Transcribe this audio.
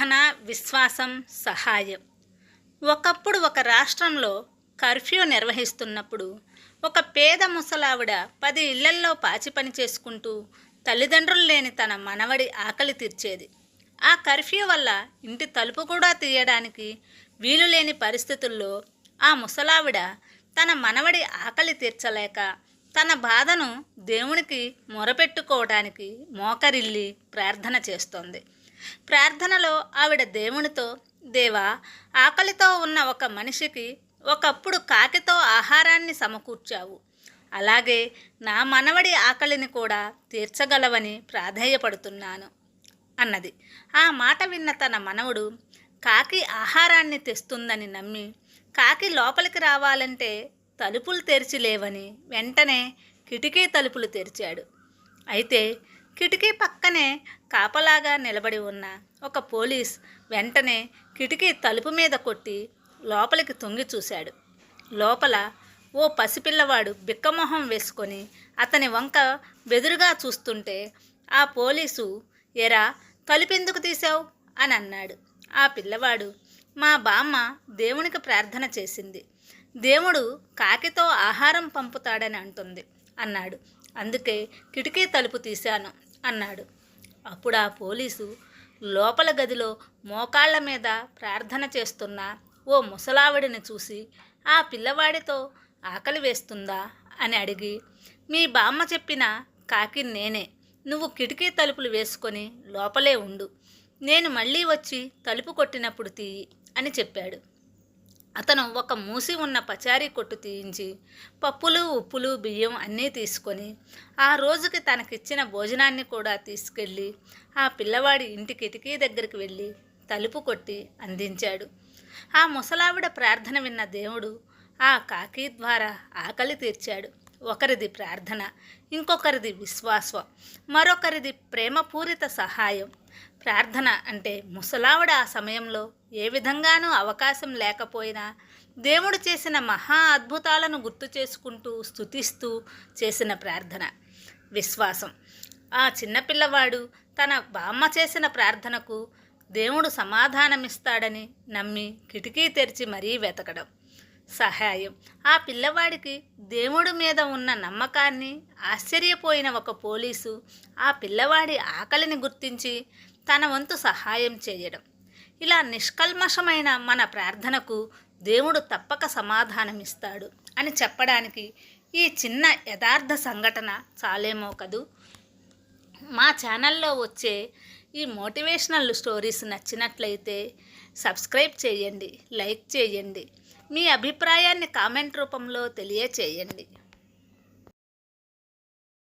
సాధన విశ్వాసం సహాయం. ఒకప్పుడు ఒక రాష్ట్రంలో కర్ఫ్యూ నిర్వహిస్తున్నప్పుడు ఒక పేద ముసలావిడ పది ఇళ్ళల్లో పాచి పని చేసుకుంటూ తల్లిదండ్రులు లేని తన మనవడి ఆకలి తీర్చేది. ఆ కర్ఫ్యూ వల్ల ఇంటి తలుపు కూడా తీయడానికి వీలు లేని పరిస్థితుల్లో ఆ ముసలావిడ తన మనవడి ఆకలి తీర్చలేక తన బాధను దేవునికి మొరపెట్టుకోవడానికి మోకరిల్లి ప్రార్థన చేస్తోంది. ప్రార్థనలో ఆవిడ దేవునితో దేవా ఆకలితో ఉన్న ఒక మనిషికి ఒకప్పుడు కాకితో ఆహారాన్ని సమకూర్చావు. అలాగే నా మనవడి ఆకలిని కూడా తీర్చగలవని ప్రాధేయపడుతున్నాను అన్నది. ఆ మాట విన్న తన మనవడు కాకి ఆహారాన్ని తెస్తుందని నమ్మి కాకి లోపలికి రావాలంటే తలుపులు తెరిచి లేవని వెంటనే కిటికీ తలుపులు తెరిచాడు. అయితే కిటికీ పక్కనే కాపలాగా నిలబడి ఉన్న ఒక పోలీస్ వెంటనే కిటికీ తలుపు మీద కొట్టి లోపలికి తొంగి చూశాడు. లోపల ఓ పసిపిల్లవాడు బిక్కమొహం వేసుకొని అతని వంక బెదురుగా చూస్తుంటే ఆ పోలీసు ఎరా తలుపెందుకు తీశావు? అని అన్నాడు. ఆ పిల్లవాడు మా బామ్మ దేవునికి ప్రార్థన చేసింది. దేవుడు కాకితో ఆహారం పంపుతాడని అంటుంది. అన్నాడు. అందుకే కిటికీ తలుపు తీశాను అన్నాడు. అప్పుడు ఆ పోలీసు లోపల గదిలో మోకాళ్ళ మీద ప్రార్థన చేస్తున్న ఓ ముసలావిడిని చూసి ఆ పిల్లవాడితో ఆకలి వేస్తుందా? అని అడిగి మీ బామ్మ చెప్పిన కాకి నేనే. నువ్వు కిటికీ తలుపులు వేసుకొని లోపలే ఉండు. నేను మళ్ళీ వచ్చి తలుపు కొట్టినప్పుడు తీయి అని చెప్పాడు. అతను ఒక మూసి ఉన్న పచారీ కొట్టు తీయించి పప్పులు ఉప్పులు బియ్యం అన్నీ తీసుకొని ఆ రోజుకి తనకిచ్చిన భోజనాన్ని కూడా తీసుకెళ్ళి ఆ పిల్లవాడి ఇంటి కిటికీ దగ్గరికి వెళ్ళి తలుపు కొట్టి అందించాడు. ఆ ముసలావిడ ప్రార్థన విన్న దేవుడు ఆ కాకి ద్వారా ఆకలి తీర్చాడు. ఒకరిది ప్రార్థన ఇంకొకరిది విశ్వాసం మరొకరిది ప్రేమపూరిత సహాయం. ప్రార్థన అంటే ముసలావిడ ఆ సమయంలో ఏ విధంగానూ అవకాశం లేకపోయినా దేవుడు చేసిన మహా అద్భుతాలను గుర్తు చేసుకుంటూ స్తుతిస్తూ చేసిన ప్రార్థన. విశ్వాసం. ఆ చిన్నపిల్లవాడు తన బామ్మ చేసిన ప్రార్థనకు దేవుడు సమాధానమిస్తాడని నమ్మి కిటికీ తెరిచి మరీ వెతకడం. సహాయం. ఆ పిల్లవాడికి దేవుడి మీద ఉన్న నమ్మకాన్ని ఆశ్చర్యపోయిన ఒక పోలీసు ఆ పిల్లవాడి ఆకలిని గుర్తించి తన వంతు సహాయం చేయడం. ఇలా నిష్కల్మషమైన మన ప్రార్థనకు దేవుడు తప్పక సమాధానమిస్తాడు అని చెప్పడానికి ఈ చిన్న యథార్థ సంఘటన చాలేమో కదూ? మా ఛానల్లో వచ్చే ఈ మోటివేషనల్ స్టోరీస్ నచ్చినట్లయితే సబ్స్క్రైబ్ చేయండి లైక్ చేయండి. మీ అభిప్రాయాన్ని కామెంట్ రూపంలో తెలియచేయండి.